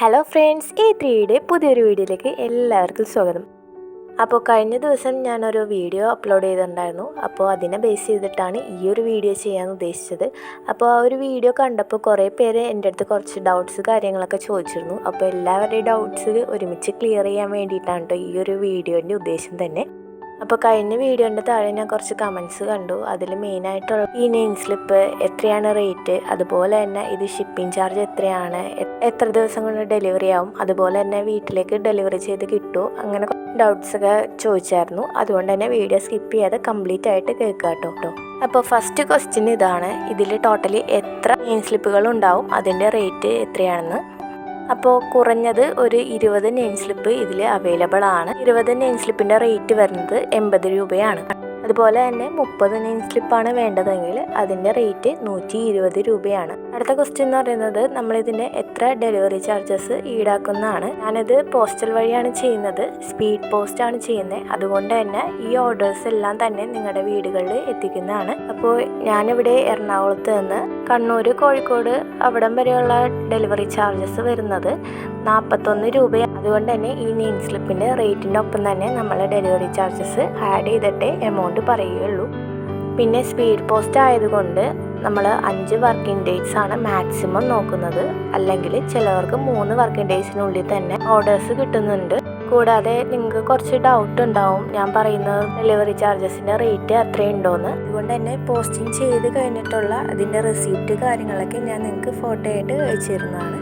Hello friends ഈ ത്രീയുടെ പുതിയൊരു വീഡിയോയിലേക്ക് എല്ലാവർക്കും സ്വാഗതം. അപ്പോൾ കഴിഞ്ഞ ദിവസം ഞാനൊരു വീഡിയോ അപ്ലോഡ് ചെയ്തിട്ടുണ്ടായിരുന്നു. അപ്പോൾ അതിനെ ബേസ് ചെയ്തിട്ടാണ് ഈ ഒരു വീഡിയോ ചെയ്യാൻ ഉദ്ദേശിച്ചത്. അപ്പോൾ ആ ഒരു വീഡിയോ കണ്ടപ്പോൾ കുറേ പേര് എന്റെ അടുത്ത് കുറച്ച് ഡൗട്ട്സ് കാര്യങ്ങളൊക്കെ ചോദിച്ചിരുന്നു. അപ്പോൾ എല്ലാവരുടെയും ഡൗട്ട്സ് ഒരുമിച്ച് ക്ലിയർ ചെയ്യാൻ വേണ്ടിയിട്ടാണ് കേട്ടോ ഈ ഒരു വീഡിയോന്റെ ഉദ്ദേശം തന്നെ. അപ്പോൾ കഴിഞ്ഞ വീഡിയോന്റെ താഴെ ഞാൻ കുറച്ച് കമൻസ് കണ്ടു. അതിൽ മെയിനായിട്ടുള്ള ഈ നെയിം സ്ലിപ്പ് എത്രയാണ് റേറ്റ് അതുപോലെ തന്നെ ഇത് ഷിപ്പിംഗ് ചാർജ് എത്രയാണ്? എത്ര ദിവസം കൊണ്ട് ഡെലിവറി ആവും? അതുപോലെ തന്നെ വീട്ടിലേക്ക് ഡെലിവറി ചെയ്ത് കിട്ടുമോ അങ്ങനെ ഡൗട്ട്സ് ഒക്കെ ചോദിച്ചായിരുന്നു. അതുകൊണ്ട് തന്നെ വീഡിയോ സ്കിപ്പ് ചെയ്യാതെ കംപ്ലീറ്റ് ആയിട്ട് കേൾക്കുക കേട്ടോ അപ്പോൾ ഫസ്റ്റ് ക്വസ്റ്റ്യൻ ഇതാണ്. ഇതിൽ ടോട്ടലി എത്ര നെയിം സ്ലിപ്പുകൾ ഉണ്ടാവും? അതിന്റെ റേറ്റ് എത്രയാണെന്ന്. അപ്പോൾ കുറഞ്ഞത് ഒരു ഇരുപത് നെയിം സ്ലിപ്പ് ഇതിൽ അവൈലബിൾ ആണ്. ഇരുപത് നെയിം സ്ലിപ്പിന്റെ റേറ്റ് വരുന്നത് എൺപത് രൂപയാണ്. അതുപോലെ തന്നെ മുപ്പത് നെയിം സ്ലിപ്പാണ് വേണ്ടതെങ്കിൽ അതിന്റെ റേറ്റ് നൂറ്റി ഇരുപത് രൂപയാണ്. അടുത്ത ക്വസ്റ്റ്യൻ എന്ന് പറയുന്നത് നമ്മളിതിന്റെ എത്ര ഡെലിവറി ചാർജസ് ഈടാക്കുന്നതാണ്. ഞാനത് പോസ്റ്റൽ വഴിയാണ് ചെയ്യുന്നത്. സ്പീഡ് പോസ്റ്റ് ആണ് ചെയ്യുന്നത്. അതുകൊണ്ട് തന്നെ ഈ ഓർഡേഴ്സ് എല്ലാം തന്നെ നിങ്ങളുടെ വീടുകളിൽ എത്തിക്കുന്നതാണ്. അപ്പോൾ ഞാനിവിടെ എറണാകുളത്ത് നിന്ന് കണ്ണൂർ കോഴിക്കോട് അവിടം വരെയുള്ള ഡെലിവറി ചാർജസ് വരുന്നത് നാൽപ്പത്തൊന്ന് രൂപയാണ്. അതുകൊണ്ട് തന്നെ ഈ നെയിം സ്ലിപ്പിന്റെ റേറ്റിന്റെ ഒപ്പം തന്നെ നമ്മൾ ഡെലിവറി ചാർജസ് ആഡ് ചെയ്തിട്ടേ എമൗണ്ട് പറയുകയുള്ളൂ. പിന്നെ സ്പീഡ് പോസ്റ്റ് ആയതുകൊണ്ട് നമ്മൾ അഞ്ച് വർക്കിംഗ് ഡേയ്സ് ആണ് മാക്സിമം നോക്കുന്നത്. അല്ലെങ്കിൽ ചിലവർക്ക് മൂന്ന് വർക്കിംഗ് ഡേയ്സിനുള്ളിൽ തന്നെ ഓർഡേഴ്സ് കിട്ടുന്നുണ്ട്. കൂടാതെ നിങ്ങൾക്ക് കുറച്ച് ഡൗട്ട് ഉണ്ടാവും. ഞാൻ പറയുന്ന ഡെലിവറി ചാർജസിന്റെ റേറ്റ് അത്രയുണ്ടോയെന്ന് അതുകൊണ്ട് തന്നെ പോസ്റ്റിംഗ് ചെയ്ത് കഴിഞ്ഞിട്ടുള്ള അതിന്റെ റെസിപ്റ്റ് കാര്യങ്ങളൊക്കെ ഞാൻ നിങ്ങൾക്ക് ഫോട്ടോ ആയിട്ട് അയച്ചു തരുന്നതാണ്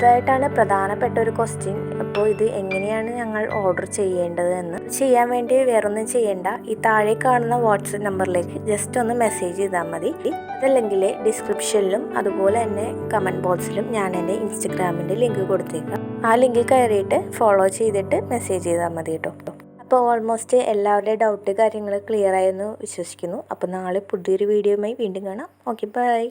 അടുത്തതായിട്ടാണ് പ്രധാനപ്പെട്ട ഒരു ക്വസ്റ്റ്യൻ അപ്പോൾ ഇത് എങ്ങനെയാണ് ഞങ്ങൾ ഓർഡർ ചെയ്യേണ്ടത് എന്ന്. ചെയ്യാൻ വേണ്ടി വേറൊന്നും ചെയ്യേണ്ട. ഈ താഴെ കാണുന്ന വാട്സപ്പ് നമ്പറിലേക്ക് ജസ്റ്റ് ഒന്ന് മെസ്സേജ് ചെയ്താൽ മതി. അതല്ലെങ്കിൽ ഡിസ്ക്രിപ്ഷനിലും അതുപോലെ തന്നെ കമന്റ് ബോക്സിലും ഞാൻ എന്റെ ഇൻസ്റ്റഗ്രാമിന്റെ ലിങ്ക് കൊടുത്തേക്കാം. ആ ലിങ്കിൽ കയറിയിട്ട് ഫോളോ ചെയ്തിട്ട് മെസ്സേജ് ചെയ്താൽ മതി കേട്ടോ. അപ്പോൾ ഓൾമോസ്റ്റ് എല്ലാവരുടെയും ഡൗട്ട് കാര്യങ്ങൾ ക്ലിയർ ആയെന്ന് വിശ്വസിക്കുന്നു. അപ്പോൾ നാളെ പുതിയൊരു വീഡിയോയുമായി വീണ്ടും കാണാം. Okay bye